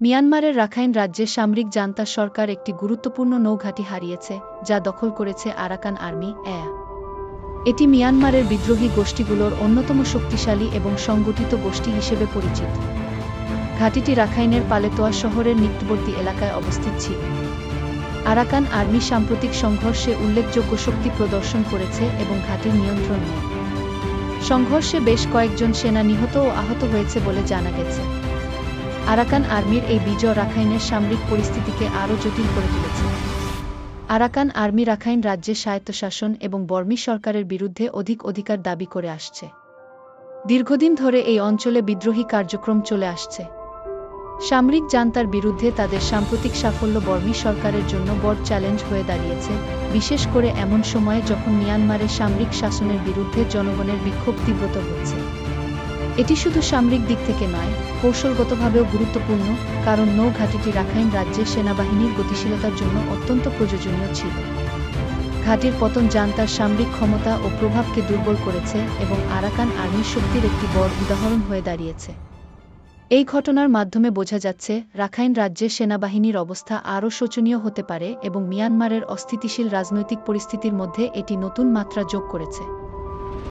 মিয়ানমারের রাখাইন রাজ্যে সামরিক জান্তা সরকার একটি গুরুত্বপূর্ণ নৌঘাঁটি হারিয়েছে, যা দখল করেছে আরাকান আর্মি অ্যা এটি মিয়ানমারের বিদ্রোহী গোষ্ঠীগুলোর অন্যতম শক্তিশালী এবং সংগঠিত গোষ্ঠী হিসেবে পরিচিত। ঘাঁটিটি রাখাইনের পালেতোয়া শহরের নিকটবর্তী এলাকায় অবস্থিত ছিল। আরাকান আর্মি সাম্প্রতিক সংঘর্ষে উল্লেখযোগ্য শক্তি প্রদর্শন করেছে এবং ঘাঁটির নিয়ন্ত্রণ নেয়। সংঘর্ষে বেশ কয়েকজন সেনা নিহত ও আহত হয়েছে বলে জানা গেছে। আরাকান আর্মির এই বিজয় রাখাইনের সামরিক পরিস্থিতিকে আরও জটিল করে তুলেছে। আরাকান আর্মি রাখাইন রাজ্যে স্বায়ত্তশাসন এবং বর্মি সরকারের বিরুদ্ধে অধিক অধিকার দাবি করে আসছে। দীর্ঘদিন ধরে এই অঞ্চলে বিদ্রোহী কার্যক্রম চলে আসছে। সামরিক জান্তার বিরুদ্ধে তাদের সাম্প্রতিক সাফল্য বর্মী সরকারের জন্য বড় চ্যালেঞ্জ হয়ে দাঁড়িয়েছে, বিশেষ করে এমন সময়ে যখন মিয়ানমারের সামরিক শাসনের বিরুদ্ধে জনগণের বিক্ষোভ তীব্রতর হচ্ছে। এটি শুধু সামরিক দিক থেকে নয়, কৌশলগতভাবেও গুরুত্বপূর্ণ, কারণ নৌঘাটিটি রাখাইন রাজ্যে সেনাবাহিনীর গতিশীলতার জন্য অত্যন্ত প্রয়োজনীয় ছিল। ঘাটির পতন জান্তার সামরিক ক্ষমতা ও প্রভাবকে দুর্বল করেছে এবং আরাকান আর্মির শক্তির একটি বড় উদাহরণ হয়ে দাঁড়িয়েছে। এই ঘটনার মাধ্যমে বোঝা যাচ্ছে, রাখাইন রাজ্যে সেনাবাহিনীর অবস্থা আরও শোচনীয় হতে পারে এবং মিয়ানমারের অস্থিতিশীল রাজনৈতিক পরিস্থিতির মধ্যে এটি নতুন মাত্রা যোগ করেছে।